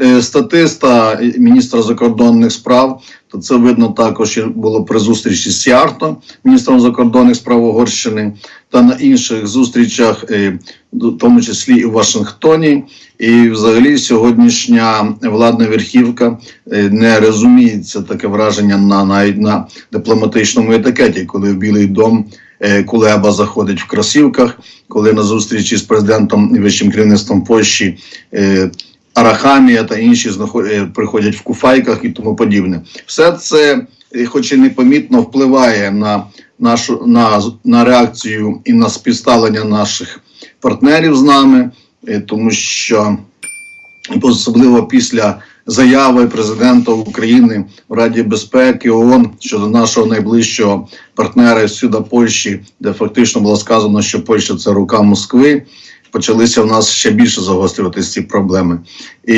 е, статиста міністра закордонних справ, то це видно також було при зустрічі з Сіарто, міністром закордонних справ Угорщини, та на інших зустрічах, е, в тому числі і в Вашингтоні. І взагалі сьогоднішня владна верхівка е, не розуміється таке враження на навіть на дипломатичному етикеті, коли в Білий дом Кулеба заходить в кросівках, коли на зустрічі з президентом і вищим керівництвом Польщі Арахамія та інші е, приходять в куфайках і тому подібне. Все це, е, хоч і непомітно, впливає на нашу на, на реакцію і на співставлення наших партнерів з нами, е, тому що особливо після заяви президента України в Раді безпеки ООН щодо нашого найближчого партнера сюди Польщі, де фактично було сказано, що Польща це рука Москви. Почалися в нас ще більше загострюватися ці проблеми. І